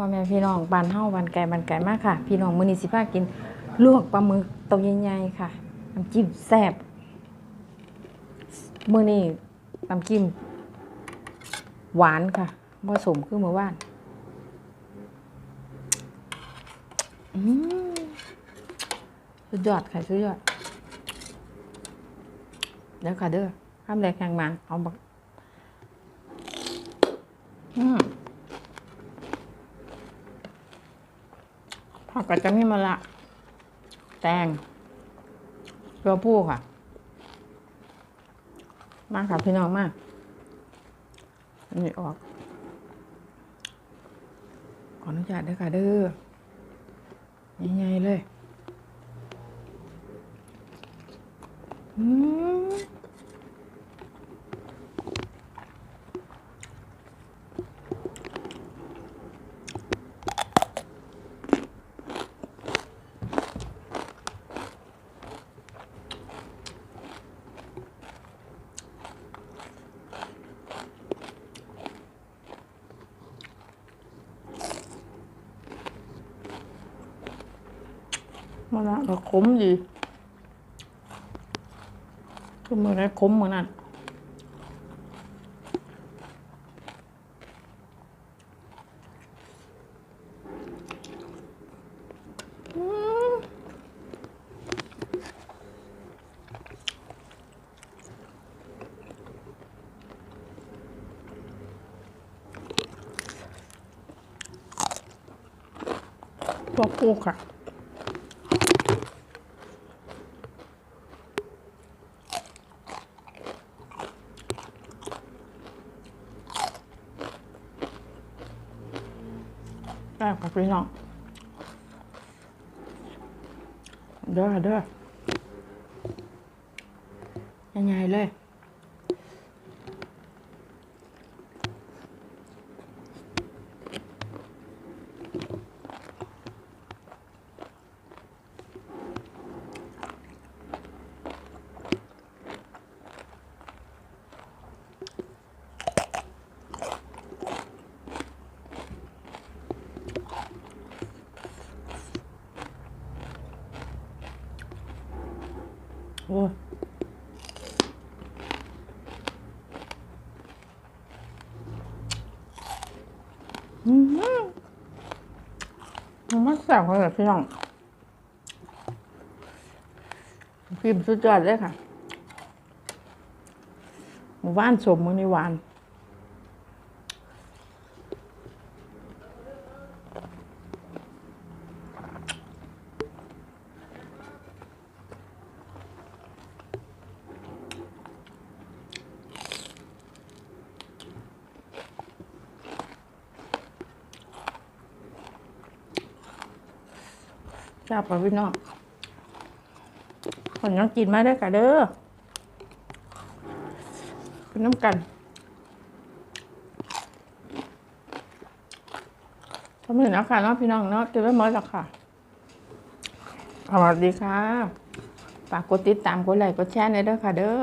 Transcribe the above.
พ่อแม่พี่น้องบานเฮาบานไก่บานไก่มากค่ะ พี่น้องมือนีสิพากินลวกปลาหมึกตัวใหญ่ๆค่ะน้ำจิ้มแซ่บมือนี้น้ำจิ้มหวานค่ะผสมคือเมื่อวานอืมสุดยอดค่ะสุดยอดเดี๋ยวค่ะเด้อข้ามแรกแข่งมาเอาบักอืม ผักก็จะมีมะละ แตงเกลือผู้ค่ะ มากค่ะพี่น้องมาอันนี้ออก ขออนุญาตด้วยค่ะเด้อใหญ่ๆเลย อืม มะละก็ขมดีคือมือไรขมเหมือนนั่นอืมตัวผู้ค่ะ แซ่บค่ะพี่น้องเด้อเด้อยังไงเลย โอ้ยอืมมันมาแซ่บเลยพี่น้องพิมสุดยอดเลยค่ะหวานสมมือในหวาน จับไปพี่น้องคนยังกินมาได้อค่ะเด้อกินน้ำกันทำถึงแล้วค่ะเนาะพี่น้องเนาะกินไม่หมดหรอกค่ะ สวัสดีค่ะ ฝากกดติดตามกดไลค์กดแชร์ในเด้อค่ะเด้อ